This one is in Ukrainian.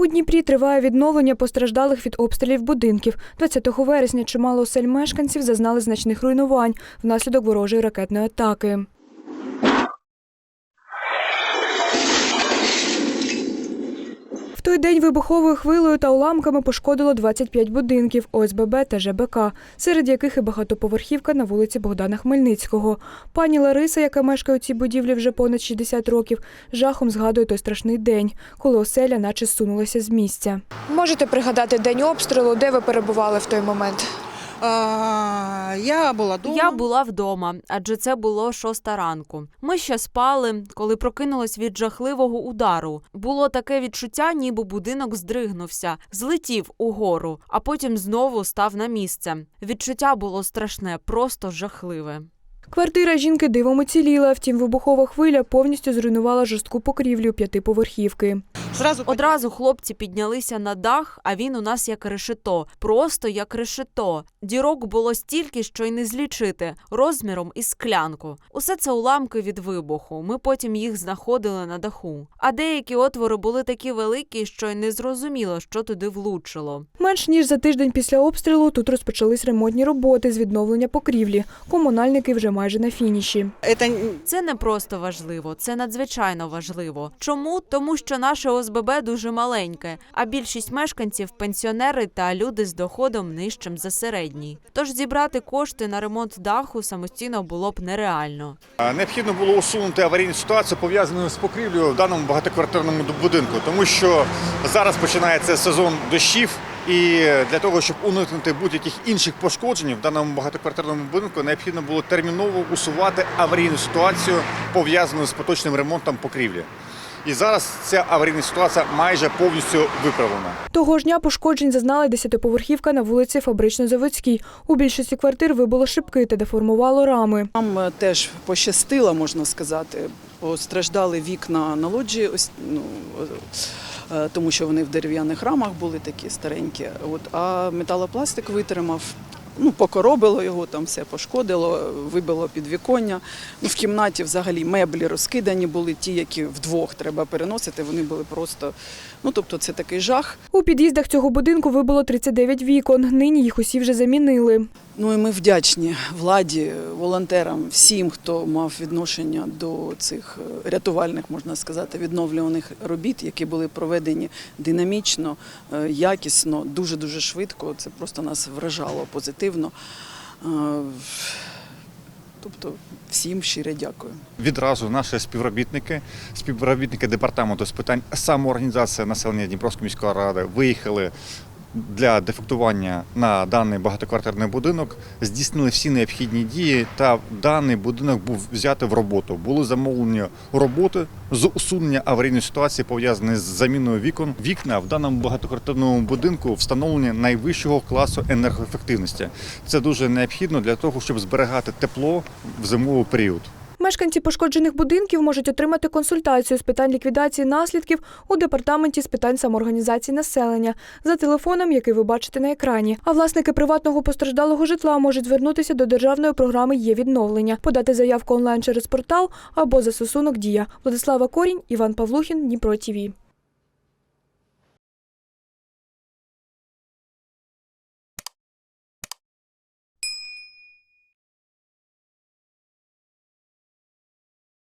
У Дніпрі триває відновлення постраждалих від обстрілів будинків. 20 вересня чимало осель мешканців зазнали значних руйнувань внаслідок ворожої ракетної атаки. Той день вибуховою хвилою та уламками пошкодило 25 будинків ОСББ та ЖБК, серед яких і багатоповерхівка на вулиці Богдана Хмельницького. Пані Лариса, яка мешкає у цій будівлі вже понад 60 років, жахом згадує той страшний день, коли оселя наче сунулася з місця. Можете пригадати день обстрілу, де ви перебували в той момент? А, я була дома. Я була вдома, адже це було шоста ранку. Ми ще спали, коли прокинулись від жахливого удару. Було таке відчуття, ніби будинок здригнувся, злетів угору, а потім знову став на місце. Відчуття було страшне, просто жахливе. Квартира жінки дивом уціліла, втім вибухова хвиля повністю зруйнувала жорстку покрівлю п'ятиповерхівки. Зразу Одразу хлопці піднялися на дах, а він у нас як решето, просто як решето. Дірок було стільки, що й не злічити, розміром із склянку. Усе це уламки від вибуху. Ми потім їх знаходили на даху. А деякі отвори були такі великі, що й не зрозуміло, що туди влучило. Менш ніж за тиждень після обстрілу тут розпочались ремонтні роботи з відновлення покрівлі. Комунальники вже майже на фініші. Це не просто важливо, це надзвичайно важливо. Чому? Тому що наше ОСББ дуже маленьке, а більшість мешканців пенсіонери та люди з доходом нижчим за середній. Тож зібрати кошти на ремонт даху самостійно було б нереально. Необхідно було усунути аварійну ситуацію, пов'язану з покрівлею в даному багатоквартирному будинку, тому що зараз починається сезон дощів, і для того, щоб уникнути будь-яких інших пошкоджень в даному багатоквартирному будинку, необхідно було терміново усувати аварійну ситуацію, пов'язану з поточним ремонтом покрівлі. І зараз ця аварійна ситуація майже повністю виправлена. Того ж дня пошкоджень зазнала десятиповерхівка на вулиці Фабрично-Заводській. У більшості квартир вибило шибки та деформувало рами. Нам е, теж пощастило, можна сказати. Постраждали вікна на лоджії, ось ну е, тому що вони в дерев'яних рамах були такі старенькі. От а металопластик витримав. Ну, покоробило його, там все пошкодило, вибило підвіконня. Ну, в кімнаті взагалі меблі розкидані були, ті, які вдвох треба переносити, вони були просто. Ну, тобто, це такий жах. У під'їздах цього будинку вибило 39 вікон. Нині їх усі вже замінили. Ну і ми вдячні владі, волонтерам, всім, хто мав відношення до цих е, рятувальних, можна сказати, відновлюваних робіт, які були проведені динамічно, е, якісно, дуже дуже швидко. Це просто нас вражало позитивно. Е, Тобто всім щире дякую. Відразу наші співробітники, співробітники департаменту з питань самоорганізації населення Дніпровської міської ради виїхали для дефектування на даний багатоквартирний будинок, здійснили всі необхідні дії, та даний будинок був взятий в роботу. Були замовлені роботи з усунення аварійної ситуації, пов'язаної з заміною вікон. Вікна в даному багатоквартирному будинку встановлені найвищого класу енергоефективності. Це дуже необхідно для того, щоб зберігати тепло в зимовий період. Мешканці пошкоджених будинків можуть отримати консультацію з питань ліквідації наслідків у департаменті з питань самоорганізації населення за телефоном, який ви бачите на екрані. А власники приватного постраждалого житла можуть звернутися до державної програми є відновлення, подати заявку онлайн через портал або за стосунок Дія. Владислава Корінь, Іван Павлухін, Дніпро ТІВІ.